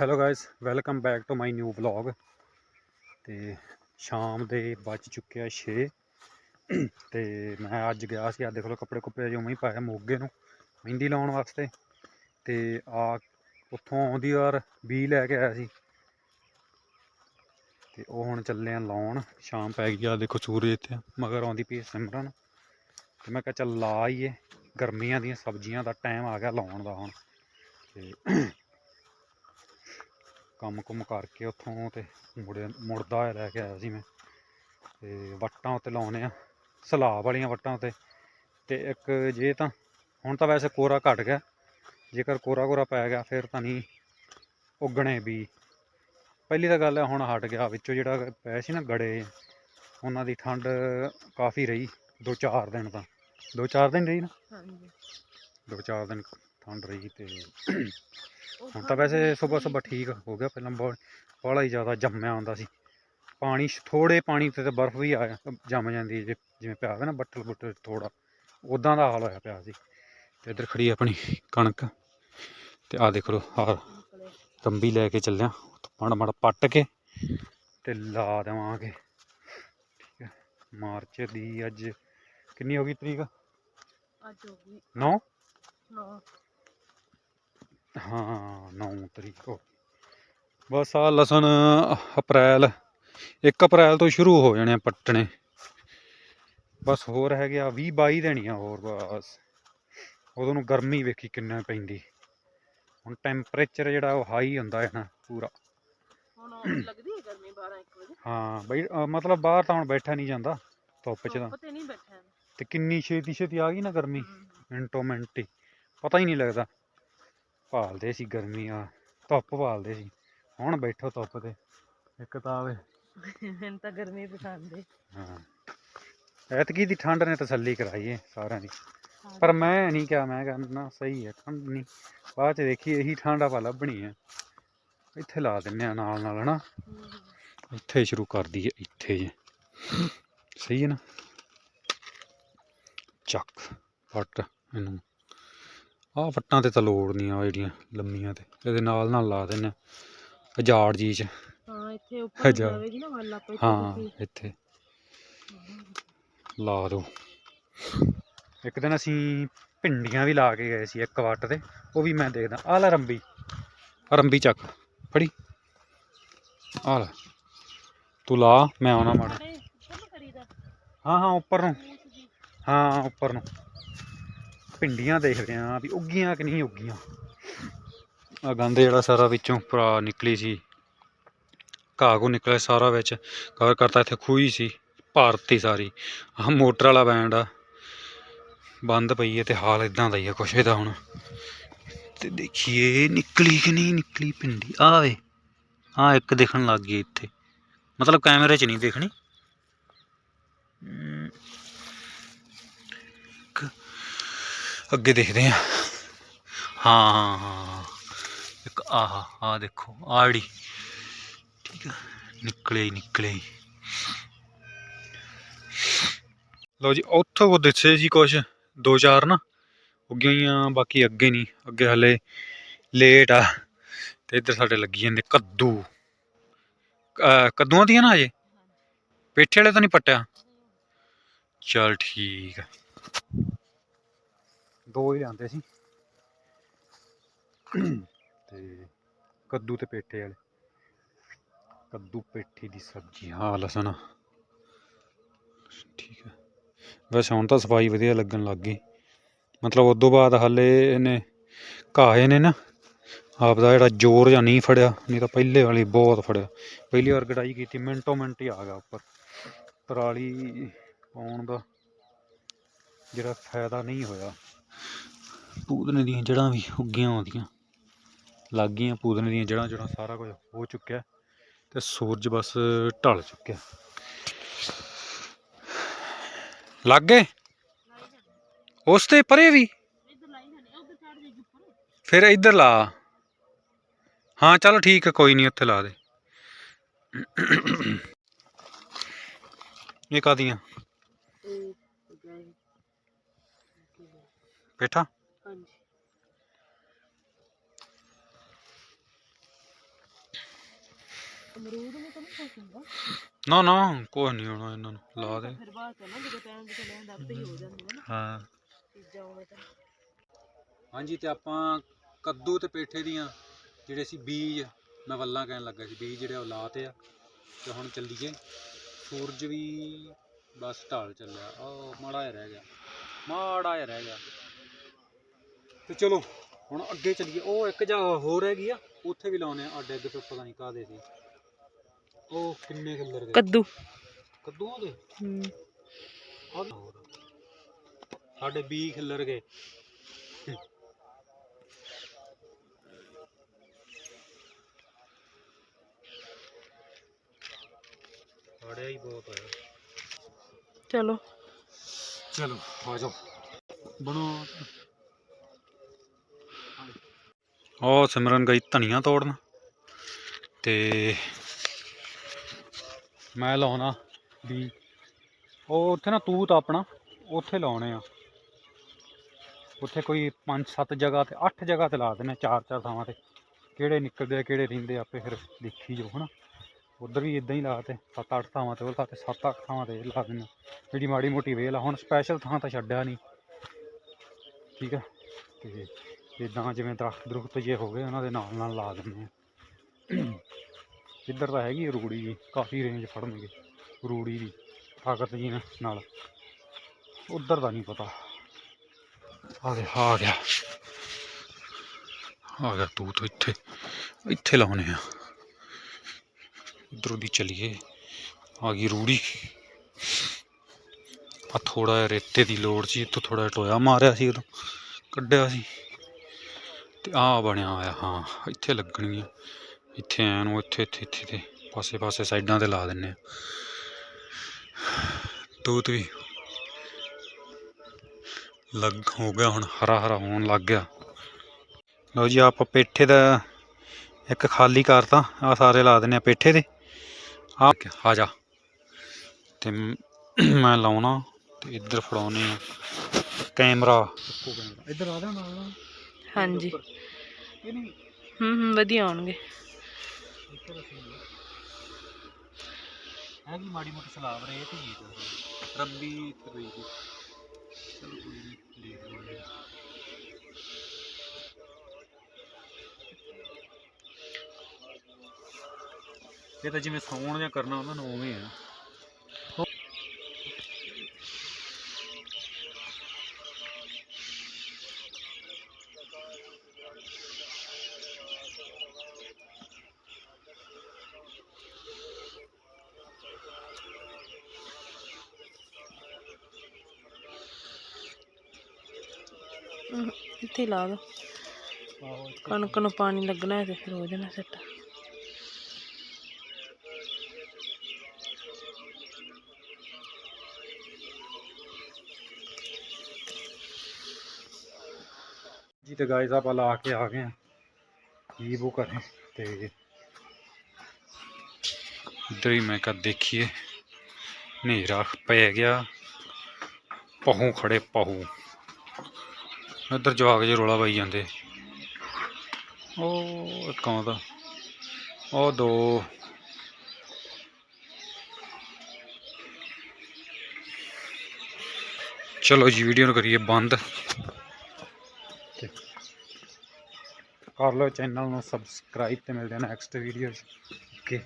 Hello guys welcome back to my new vlog ਤੇ ਸ਼ਾਮ ਦੇ ਵੱਜ ਚੁੱਕੇ ਆ 6 ਤੇ ਮੈਂ ਅੱਜ ਗਿਆ ਸੀ ਆ ਦੇਖ ਲਓ ਕੱਪੜੇ ਕੁੱਪੜੇ ਜਿਉਂ ਹੀ ਪਾਇਆ ਮੋਗੇ ਨੂੰ, ਮਹਿੰਦੀ ਲਾਉਣ ਵਾਸਤੇ। ਤੇ ਆ ਉੱਥੋਂ ਆਉਂਦੀ ਵਾਰ ਵੀ ਲੈ ਕੇ ਆਇਆ ਸੀ। ਤੇ ਉਹ ਹੁਣ ਚੱਲੇ ਆ ਲਾਉਣ, ਸ਼ਾਮ ਪੈ ਗਈ ਆ, ਦੇਖੋ ਸੂਰਜ ਇੱਥੇ ਮਗਰ ਆਉਂਦੀ ਪਈ ਸਿਮਰਨ। ਤੇ ਮੈਂ ਕਿਹਾ ਚੱਲ ਲਾ ਆਈਏ, ਗਰਮੀਆਂ ਦੀਆਂ ਸਬਜ਼ੀਆਂ ਦਾ ਟਾਈਮ ਆ ਗਿਆ ਲਾਉਣ ਦਾ ਹੁਣ। ਤੇ ਕੰਮ ਕੁਮ ਕਰਕੇ ਉੱਥੋਂ ਤੇ ਮੁੜੇ ਮੁੜਦਾ ਹੋਇਆ ਲੈ ਕੇ ਆਇਆ ਸੀ ਮੈਂ। ਤੇ ਵੱਟਾਂ ਉੱਤੇ ਲਾਉਣੇ ਆ ਸਲਾਬ ਵਾਲੀਆਂ ਵੱਟਾਂ ਉੱਤੇ। ਤੇ ਇੱਕ ਜੇ ਤਾਂ ਹੁਣ ਤਾਂ ਵੈਸੇ ਕੋਰਾ ਘਟ ਗਿਆ। ਜੇਕਰ ਕੋਰਾ ਕੋਰਾ ਪੈ ਗਿਆ ਫਿਰ ਤਾਂ ਨਹੀਂ ਉੱਗਣੇ ਵੀ। ਪਹਿਲੀ ਤਾਂ ਗੱਲ ਹੈ ਹੁਣ ਹਟ ਗਿਆ। ਵਿੱਚੋਂ ਜਿਹੜਾ ਪੈ ਸੀ ਨਾ ਗੜੇ ਉਹਨਾਂ ਦੀ ਠੰਡ ਕਾਫੀ ਰਹੀ। ਦੋ ਚਾਰ ਦਿਨ ਤਾਂ। ਦੋ ਚਾਰ ਦਿਨ ਰਹੀ ਨਾ? ਹਾਂਜੀ। ਦੋ ਚਾਰ ਦਿਨ ਠੰਡ ਰਹੀ ਤੇ ਹੁਣ ਤਾਂ ਵੈਸੇ ਸਵੇਰ ਸਵੇਰ ਠੀਕ ਹੋ ਗਿਆ ਪਹਿਲਾਂ ਬਹੁਤ ਬਾਹਲਾ ਹੀ ਜ਼ਿਆਦਾ ਜੰਮਿਆ ਹੁੰਦਾ ਸੀ। ਪਾਣੀ ਥੋੜੇ ਪਾਣੀ ਤੇ ਬਰਫ਼ ਵੀ ਆ ਜੰਮ ਜਾਂਦੀ ਜੇ ਜਿਵੇਂ ਪਿਆ ਹੋਵੇ ਨਾ ਬੱਟਲ ਬੁੱਟਲ ਥੋੜਾ ਉਦਾਂ ਦਾ ਹਾਲ ਹੋਇਆ ਪਿਆ ਸੀ। ਤੇ ਇੱਧਰ ਖੜੀ ਆਪਣੀ ਕਣਕ ਤੇ ਆ ਦੇਖ ਲਓ ਆ। ਰੰਬੀ ਲੈ ਕੇ ਚੱਲਿਆ ਮਾੜਾ ਮਾੜਾ ਪੱਟ ਕੇ ਤੇ ਲਾ ਦੇਵਾਂਗੇ। ਠੀਕ ਹੈ ਮਾਰਚ ਦੀ ਅੱਜ ਕਿੰਨੀ ਹੋ ਗਈ ਤਰੀਕ? ਅੱਜ ਹੋ ਗਈ। 9 ਨੌ। ਹਾਂ 9 ਤਰੀਕ ਹੋ। ਬਸ ਆ ਲਸਣ ਅਪ੍ਰੈਲ 1 ਅਪ੍ਰੈਲ ਤੋਂ ਸ਼ੁਰੂ ਹੋ ਜਾਣੇ ਪੱਟਣੇ। ਬਸ ਹੋਰ ਹੈਗੇ ਆ 20 22 ਦਿਨ ਹੀ ਆ ਹੋਰ ਬਸ। ਉਦੋਂ ਨੂੰ ਗਰਮੀ ਵੇਖੀ ਕਿੰਨਾ ਪੈਂਦੀ। ਹੁਣ ਟੈਂਪਰੇਚਰ ਜਿਹੜਾ ਉਹ ਹਾਈ ਹੁੰਦਾ ਹੈ ਨਾ ਪੂਰਾ। ਹੁਣ ਉਹ ਲੱਗਦੀ ਹੈ ਗਰਮੀ 12 1 ਵਜੇ? ਹਾਂ ਬਈ ਮਤਲਬ ਬਾਹਰ ਤਾਂ ਹੁਣ ਬੈਠਾ ਨਹੀਂ ਜਾਂਦਾ ਧੁੱਪ 'ਚ ਤਾਂ। ਤੇ ਨਹੀਂ ਬੈਠਿਆ ਤੇ ਕਿੰਨੀ ਛੇਤੀ ਛੇਤੀ ਆ ਗਈ ਨਾ ਗਰਮੀ। ਮਿੰਟੋ ਮਿੰਟ ਹੀ। ਪਤਾ ਹੀ ਨਹੀਂ ਲੱਗਦਾ। ਭਾਲਦੇ ਸੀ ਗਰਮੀ ਆ ਧੁੱਪ ਭਾਲਦੇ ਸੀ। ਹੁਣ ਬੈਠੋ ਧੁੱਪ ਤੇ ਇੱਕ ਤਾਂ ਆਵੇ ਮੈਨੂੰ ਤਾਂ ਗਰਮੀ ਪਸੰਦ ਹੈ ਹਾਂ। ਐਤਕੀ ਦੀ ਠੰਡ ਨੇ ਤਸੱਲੀ ਕਰਾਈ ਏ ਸਾਰਿਆਂ ਦੀ। ਪਰ ਮੈਂ ਨਹੀਂ ਕਿਹਾ ਮੈਂ ਕਿਹਾ ਨਾ ਸਹੀ ਹੈ ਠੰਡ ਨਹੀਂ ਬਾਅਦ ਚ ਦੇਖੀ ਇਹੀ ਠੰਡ ਆਪਾਂ ਲੱਭਣੀ ਹੈ ਇੱਥੇ ਲਾ ਦਿੰਨੇ ਆ ਨਾਲ ਨਾਲ ਹਨਾ। ਇੱਥੇ ਸ਼ੁਰੂ ਕਰ ਦਈਏ ਇੱਥੇ ਜੇ ਸਹੀ ਹੈ ਨਾ। ਚੱਕ ਫੱਟ ਇਹਨੂੰ। ਆਹ ਫੱਟਾਂ ਤੇ ਤਾਂ ਲੋੜ ਨਹੀਂ ਆ ਜਿਹੜੀਆਂ ਲੰਮੀਆਂ ਤੇ। ਇਹਦੇ ਨਾਲ ਨਾਲ ਲਾ ਦਿੰਨੇ ਆ। ਹਜ਼ਾਰ ਜੀ ਚ। ਹਾਂ ਇੱਥੇ ਉੱਪਰ। ਜਾਵੇਗੀ ਨਾ ਵੱਲ ਆਪਾਂ ਹਾਂ। ਇੱਥੇ। ਲਾ ਦੋ। ਇੱਕ ਦਿਨ ਅਸੀਂ ਭਿੰਡੀਆਂ ਵੀ ਲਾ ਕੇ ਗਏ ਸੀ ਇੱਕ ਵੱਟ ਤੇ। ਉਹ ਵੀ ਮੈਂ ਦੇਖਦਾ। ਆਹ ਲੈ ਰੰਬੀ। ਰੰਬੀ ਚੱਕ। ਫੜੀ। ਆਹ ਲੈ। ਤੂੰ ਲਾ ਮੈਂ ਆਉਣਾ ਮਾੜਾ। ਹਾਂ ਹਾਂ ਉੱਪਰ ਨੂੰ। ਹਾਂ ਉੱਪਰ ਨੂੰ। ਪਿੰਡੀਆਂ ਦੇਖਦੇ ਆ ਵੀ ਉੱਗੀਆਂ ਕਿ ਨਹੀਂ ਉੱਗੀਆਂ। ਆ ਗੰਦ ਜਿਹੜਾ ਸਾਰਾ ਵਿੱਚੋਂ ਭਰਾ ਨਿਕਲੀ ਸੀ। ਘਾਹ ਘੂ ਨਿਕਲਿਆ ਸਾਰਾ ਵਿੱਚ। ਕਵਰ ਕਰਤਾ ਇੱਥੇ ਖੂਹੀ ਸੀ, ਭਾਰਤੀ ਸਾਰੀ। ਆਹ ਮੋਟਰ ਵਾਲਾ ਬੈਂਡ ਆ। ਬੰਦ ਪਈ ਹੈ ਤੇ ਹਾਲ ਇਦਾਂ ਦਾ ਹੀ ਆ ਕੁਛ ਇਹਦਾ ਹੁਣ। ਤੇ ਦੇਖੀਏ ਨਿਕਲੀ ਕਿ ਨਹੀਂ ਨਿਕਲੀ ਪਿੰਡੀ ਆ ਆ ਇੱਕ ਦਿਖਣ ਲੱਗ ਗਈ ਇੱਥੇ। ਮਤਲਬ ਕੈਮਰੇ 'ਚ ਨਹੀਂ ਦੇਖਣੀ ਹਮ, ਇੱਕ ਅੱਗੇ ਦੇਖਦੇ ਆ ਹਾਂ ਹਾਂ ਹਾਂ। ਇੱਕ ਆਹ ਆ ਦੇਖੋ, ਆੜੀ। ਠੀਕ ਆ। ਨਿਕਲੇ ਹੀ ਨਿਕਲੇ ਹੀ। ਲਓ ਜੀ, ਉੱਥੋਂ ਕੋ ਦਿੱਸੇ ਸੀ ਕੁਛ, ਦੋ ਚਾਰ ਨਾ। ਉੱਗੀਆਂ ਹੋਈਆਂ ਬਾਕੀ ਅੱਗੇ ਨਹੀਂ। ਅੱਗੇ ਹਲੇ ਲੇਟ ਆ। ਤੇ ਇੱਧਰ ਸਾਡੇ ਲੱਗੀ ਜਾਂਦੇ ਕੱਦੂ। ਕੱਦੂਆਂ ਦੀਆਂ ਨਾ ਅਜੇ ਪੇਠੇ ਵਾਲੇ ਤਾਂ ਨਹੀਂ ਪੱਟਿਆ? ਚਲ ਠੀਕ ਆ। ਦੋ ਹੀ ਲਿਆਂਦੇ ਸੀ। ਤੇ ਕੱਦੂ ਤੇ ਪੇਠੇ ਵਾਲੇ। ਕੱਦੂ ਪੇਠੀ ਦੀ ਸਬਜ਼ੀ, ਹਾਂ ਲਸਣ। ਠੀਕ ਹੈ ਵੈਸੇ ਹੁਣ ਤਾਂ ਸਫ਼ਾਈ ਵਧੀਆ ਲੱਗਣ ਲੱਗ ਗਈ। ਮਤਲਬ ਉਦੋਂ ਬਾਅਦ ਹਾਲੇ ਇਹਨੇ ਘਾਹੇ ਨੇ ਨਾ ਆਪ ਦਾ ਜਿਹੜਾ ਜ਼ੋਰ ਜਾਂ ਨਹੀਂ ਫੜਿਆ, ਨਹੀਂ ਤਾਂ ਪਹਿਲੇ ਵਾਲੀ ਬਹੁਤ ਫੜਿਆ। ਪਹਿਲੀ ਵਾਰ ਗੜਾਈ ਕੀਤੀ, ਮਿੰਟੋ ਮਿੰਟ ਹੀ ਆ ਗਿਆ ਉੱਪਰ। ਪਰਾਲੀ ਪਾਉਣ ਦਾ ਜਿਹੜਾ ਫਾਇਦਾ ਨਹੀਂ ਹੋਇਆ। ਪੂਦਨੇ ਦੀਆਂ ਜੜ੍ਹਾਂ ਵੀ ਉੱਗੀਆਂ ਆਉਂਦੀਆਂ। ਲੱਗ ਗਈਆਂ ਪੂਦਨੇ ਦੀਆਂ ਜੜ੍ਹਾਂ ਜੜ੍ਹਾਂ ਸਾਰਾ ਕੁਝ ਹੋ ਚੁੱਕਿਆ ਤੇ ਸੂਰਜ ਬਸ ਢਲ ਚੁੱਕਿਆ ਲੱਗ ਗਏ? ਉਸ ਤੇ ਪਰੇ ਵੀ? ਫਿਰ ਇੱਧਰ ਲਾ। ਹਾਂ ਚਲੋ ਠੀਕ ਹੈ ਕੋਈ ਨਹੀਂ ਉੱਥੇ ਲਾ ਦੇ। ਇਹ ਕਾਦੀਆਂ ਬੇਟਾ ਅਮਰੂਦ ਨੂੰ ਤਾਂ ਨਹੀਂ ਕੁਛ ਹੁੰਦਾ। ਨਾ ਨਾ ਕੁਛ ਨਹੀਂ ਹੋਣਾ ਇਹਨਾਂ ਨੂੰ ਲਾ ਦੇ। ਫਿਰ ਬਾਅਦ ਚ ਨਾ ਜਦੋਂ ਟਾਈਮ ਤੇ ਲੈਣ ਦਾ ਆਪੇ ਹੀ ਹੋ ਜਾਂਦੀਆਂ ਨਾ। ਹਾਂ। ਚੀਜ਼ਾਂ ਹੋਵੇ ਤਾਂ। ਹਾਂਜੀ ਤੇ ਆਪਾਂ ਕੱਦੂ ਤੇ ਪੇਠੇ ਦੀਆਂ ਜਿਹੜੇ ਸੀ ਬੀਜ ਮੈਂ ਵੱਲਾਂ ਕਹਿਣ ਲੱਗਾ ਸੀ ਬੀਜ ਜਿਹੜੇ ਉਹ ਲਾਤੇ ਆ। ਤੇ ਹੁਣ ਚੱਲੀਏ। ਸੂਰਜ ਵੀ ਬਸ ਢਾਲ ਚੱਲਿਆ। ਉਹ ਮਾੜਾ ਜਿਹਾ ਰਹਿ ਗਿਆ। ਮਾੜਾ ਜਿਹਾ ਰਹਿ ਗਿਆ। ਤੇ ਚਲੋ ਹੁਣ ਅੱਗੇ ਚੱਲੀਏ। ਉਹ ਇੱਕ ਜਗ੍ਹਾ ਹੋਰ ਹੈਗੀ ਆ ਉੱਥੇ ਵੀ ਲਾਉਨੇ ਆ। ਡੈਗ ਤੇ ਪਤਾ ਨਹੀਂ ਕਾਹਦੇ ਸੀ ਉਹ ਕਿੰਨੇ ਕਲਰ ਦੇ? ਕੱਦੂ। ਕੱਦੂਆਂ ਦੇ ਹੂੰ। ਸਾਡੇ 20 ਖਿੱਲਰ ਗਏ। ਫੜਿਆ ਹੀ ਬਹੁਤ ਹੋਇਆ। ਚਲੋ। ਚਲੋ ਆ ਜਾਓ। ਬਣੋ ਉਹ ਸਿਮਰਨ ਗਈ ਧਨੀਆ ਤੋੜਨ। ਤੇ ਮੈਂ ਲਾਉਣਾ ਵੀ ਉਹ ਉੱਥੇ ਨਾ ਤੂਤ ਆਪਣਾ, ਉੱਥੇ ਲਾਉਣੇ ਆ। ਉੱਥੇ ਕੋਈ 5-7 ਜਗ੍ਹਾ ਤੇ 8 ਜਗ੍ਹਾ ਤੇ ਲਾ ਦੇਣੇ ਚਾਰ ਚਾਰ ਥਾਵਾਂ ਤੇ। ਕਿਹੜੇ ਨਿਕਲਦੇ ਆ, ਕਿਹੜੇ ਰਹਿੰਦੇ ਆਪੇ ਫਿਰ ਦੇਖੀ ਜੋ ਹਨਾ। ਉਧਰ ਵੀ ਇਦਾਂ ਹੀ ਲਾਤੇ 7-8 ਥਾਵਾਂ ਤੇ, ਉਹ ਲਾਤੇ 7-8 ਥਾਵਾਂ ਤੇ ਲਾ ਦਿੰਦੇ ਜਿਹੜੀ ਮਾੜੀ ਮੋਟੀ ਵੇਲ ਆ, ਹੁਣ ਸਪੈਸ਼ਲ ਥਾਂ ਤਾਂ ਛੱਡਿਆ ਨਹੀਂ ਠੀਕ ਆ? ਤੇ ਇਦਾਂ ਜਿਵੇਂ ਦਰਖਤ ਦਰੁਖਤ ਜੇ ਹੋ ਗਏ, ਉਹਨਾਂ ਦੇ ਨਾਲ ਨਾਲ ਲਾ ਦਿੰਦੇ ਆ। ਇੱਧਰ ਤਾਂ ਹੈਗੀ ਰੂੜੀ ਜੀ, ਕਾਫੀ ਰੇਂਜ ਫੜਨਗੇ, ਰੂੜੀ ਦੀ, ਤਾਕਤ ਜੀ ਨਾਲ ਉਧਰ ਦਾ ਨਹੀਂ ਪਤਾ। ਆ ਗਿਆ ਆ ਗਿਆ। ਆ ਗਿਆ ਤੂੰ ਤਾਂ ਇੱਥੇ ਇੱਥੇ ਲਾਉਣੇ ਆ। ਉਧਰੋਂ ਦੀ ਚਲੀਏ। ਆ ਗਈ ਰੂੜੀ। ਆ ਥੋੜਾ ਜਿਹਾ ਰੇਤੇ ਦੀ ਲੋੜ ਸੀ, ਇੱਥੋਂ ਥੋੜਾ ਜਿਹਾ ਟੋਇਆ ਮਾਰਿਆ ਸੀ ਉਦੋਂ, ਕੱਢਿਆ ਸੀ। ਤੇ ਆ ਬਣਿਆ ਹੋਇਆ, ਹਾਂ, ਇੱਥੇ ਲੱਗਣਗੀਆਂ ਇੱਥੇ ਐਨ ਨੂੰ ਇੱਥੇ ਇੱਥੇ ਇੱਥੇ ਤੇ ਪਾਸੇ ਪਾਸੇ ਸਾਈਡਾਂ ਤੇ ਲਾ ਦਿੰਨੇ ਆ। ਤੂਤ ਵੀ ਲੱਗ ਹੋ ਗਿਆ ਹੁਣ ਹਰਾ ਹਰਾ ਹੋਣ ਲੱਗ ਗਿਆ। ਲਓ ਜੀ ਆਪਾਂ ਪੇਠੇ ਦਾ ਇੱਕ ਖਾਲੀ ਕਰਤਾ ਆ ਸਾਰੇ ਲਾ ਦਿੰਨੇ ਆ ਪੇਠੇ ਦੇ। ਆ ਆ ਜਾ। ਤੇ ਮ- ਲਾਉਣਾ ਤੇ ਇੱਧਰ ਫੜਾਉਨੇ ਆ ਕੈਮਰਾ। ਇੱਧਰ ਆ ਜਾ ਨਾਲ। ਹਾਂਜੀ। ਹੂੰ ਹੂੰ ਵਧੀਆ ਆਉਣਗੇ ਇੱਧਰ ਰੱਖਣੀ ਹੈਗੀ ਮਾੜੀ ਮੋਟੀ ਸਲਾਬ ਰਹੇ ਤੇ ਜੀ ਰੱਬੀ ਤਰੀ ਦੀ। ਚਲੋ ਕੋਈ ਨਹੀਂ ਦੇਖ ਲੈਂਦੇ ਇਹ ਤਾਂ ਜਿਵੇਂ ਸੌਣ ਜਾਂ ਕਰਨਾ, ਉਹਨਾਂ ਨੂੰ ਉਵੇਂ ਆ। ਇੱਥੇ ਹੀ ਲਾ ਦੋ। ਆਹੋ ਇੱਕ ਕਣਕ ਨੂੰ ਪਾਣੀ ਲੱਗਣਾ ਹੈ ਤੇ ਫਿਰ ਹੋ ਜਾਣਾ ਸੈੱਟ। ਜੀ ਤੇ ਗਾਇਸ ਆਪਾਂ ਲਾ ਕੇ ਆ ਗਏ ਆ ਕੀ ਬੋ ਕਰੇ ਤੇ ਇੱਧਰ ਹੀ ਮੈਂ ਕਦ ਦੇਖੀਏ। ਹਨੇਰਾ ਪੈ ਗਿਆ। ਪਹੂ ਖੜੇ ਪਹੂ। ਇੱਧਰ ਜਵਾਕ ਜੇ ਰੋਲਾ ਪਾਈ ਜਾਂਦੇ। ਉਹ ਇੱਕ ਆਉਂਦਾ ਉਹ ਦੋ। ਚਲੋ ਜੀ, ਵੀਡੀਓ ਨੂੰ ਕਰੀਏ ਬੰਦ। ਕਰ ਲਓ ਚੈਨਲ ਨੂੰ ਸਬਸਕ੍ਰਾਈਬ ਤੇ ਮਿਲਦੇ ਆ ਨੈਕਸਟ ਵੀਡੀਓ 'ਚ। ਓਕੇ।